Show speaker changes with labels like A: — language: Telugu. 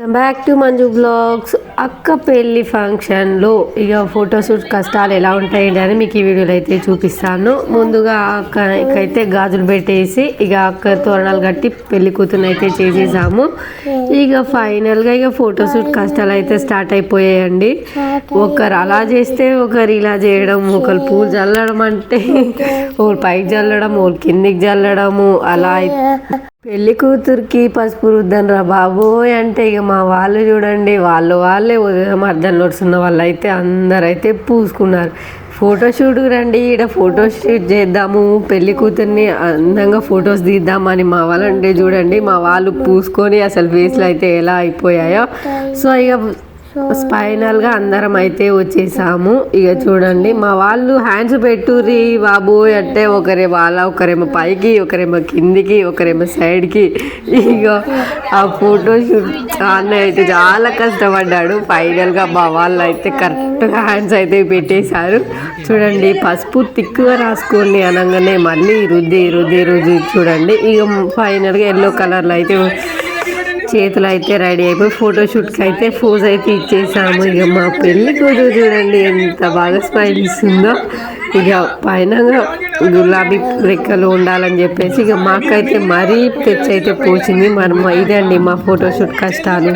A: Come back to Manju Vlogs. అక్క పెళ్ళి ఫంక్షన్లో ఇక ఫోటోషూట్ కష్టాలు ఎలా ఉంటాయండి అని మీకు ఈ వీడియోలో అయితే చూపిస్తాను. ముందుగా అక్కకైతే గాజులు పెట్టేసి ఇక అక్క తోరణాలు కట్టి పెళ్ళి కూతురు అయితే చేసేసాము. ఇక ఫైనల్గా ఇక ఫోటోషూట్ కష్టాలు అయితే స్టార్ట్ అయిపోయాయండి. ఒకరు అలా చేస్తే ఒకరు ఇలా చేయడం ఒకరు పూలు చల్లడం అంటే ఒకరు పైకి చల్లడం ఒకరు కిందికి చల్లడము అలా అయితే పెళ్ళి కూతురికి పసుపు రుద్దన్ రా బాబోయ్ అంటే ఇక మా వాళ్ళు చూడండి వాళ్ళు వాళ్ళు ఉదయం అర్థం నడుస్తున్న వాళ్ళు అయితే అందరైతే పూసుకున్నారు. ఫోటోషూట్ రండి ఇక్కడ ఫోటోషూట్ చేద్దాము పెళ్ళి కూతుర్ని అందంగా ఫొటోస్ తీద్దామని మా వాళ్ళంటే చూడండి మా వాళ్ళు పూసుకొని అసలు ఫేస్లు అయితే ఎలా అయిపోయాయో. సో ఇక స్పైనల్గా అందరం అయితే వచ్చేసాము. ఇక చూడండి మా వాళ్ళు హ్యాండ్స్ పెట్టుర్రి బాబు అంటే ఒకరే వాళ్ళ ఒకరేమో పైకి ఒకరేమో కిందికి ఒకరేమో సైడ్కి ఇక ఆ ఫోటో షూట్ అన్న అయితే చాలా కష్టపడ్డాడు. ఫైనల్గా మా వాళ్ళు అయితే కరెక్ట్గా హ్యాండ్స్ అయితే పెట్టేశారు. చూడండి పసుపు తిక్కుగా రాసుకోండి అనగానే మళ్ళీ రుద్ది రుద్ది రుద్ది చూడండి. ఇక ఫైనల్గా ఎల్లో కలర్లో అయితే చేతులు అయితే రెడీ అయిపోయి ఫోటోషూట్కి అయితే ఫోజ్ అయితే ఇచ్చేసాము. ఇక మా పెళ్ళి కూతురు చూడండి ఎంత బాగా స్మైల్ ఇస్తుందో ఇక పైన గులాబీ రెక్కలు ఉండాలని చెప్పేసి ఇక మాకైతే మరీ తెచ్చి అయితే పోసింది. మరి ఇదే అండి మా ఫోటోషూట్ కష్టాలు.